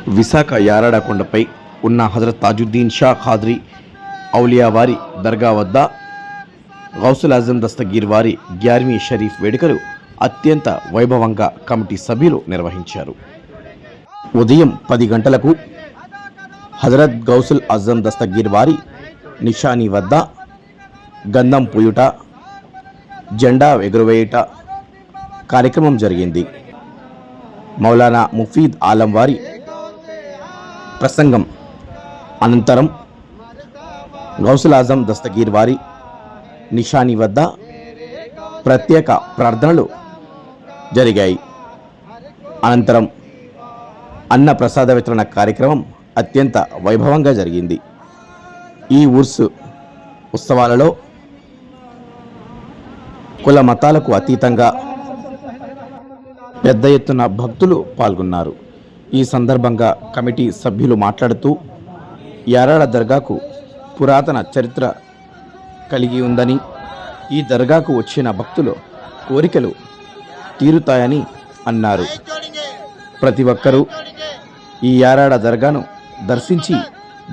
విశాఖ యారాడకొండపై ఉన్న హజరత్ తాజుద్దీన్ షా ఖాద్రి ఔలియా వారి దర్గా వద్ద గౌసుల్ అజం దస్తగీర్ వారి గ్యార్మీ షరీఫ్ వేడుకలు అత్యంత వైభవంగా కమిటీ సభ్యులు నిర్వహించారు. ఉదయం పది గంటలకు హజరత్ గౌసుల్ అజం దస్తగీర్ వారి నిషానీ వద్ద గంధం పూయుట జెండా ఎగురవేయుట కార్యక్రమం జరిగింది. మౌలానా ముఫీద్ ఆలం వారి ప్రసంగం. అనంతరం గౌసుల్ ఆజం దస్తగీర్ వారి నిషాని వద్ద ప్రత్యేక ప్రార్థనలు జరిగాయి. అనంతరం అన్న ప్రసాద వితరణ కార్యక్రమం అత్యంత వైభవంగా జరిగింది. ఈ ఉర్సు ఉత్సవాలలో కుల మతాలకు అతీతంగా పెద్ద ఎత్తున భక్తులు పాల్గొన్నారు. ఈ సందర్భంగా కమిటీ సభ్యులు మాట్లాడుతూ యారాడ దర్గాకు పురాతన చరిత్ర కలిగి ఉందని ఈ దర్గాకు వచ్చిన భక్తులు కోరికలు తీరుతాయని అన్నారు. ప్రతి ఒక్కరూ ఈ యారాడ దర్గాను దర్శించి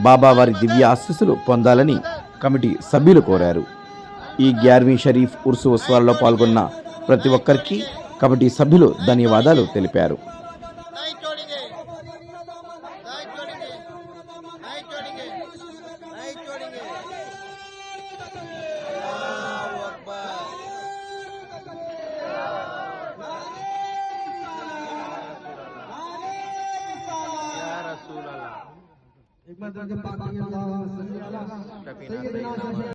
బాబావారి దివ్య ఆశీస్సులు పొందాలని కమిటీ సభ్యులు కోరారు. ఈ గ్యార్వీ షరీఫ్ ఉర్సు ఉత్సవాల్లో పాల్గొన్న ప్రతి ఒక్కరికి కమిటీ సభ్యులు ధన్యవాదాలు తెలిపారు. حکمت رجب پاک اللہ صلی اللہ علیہ وسلم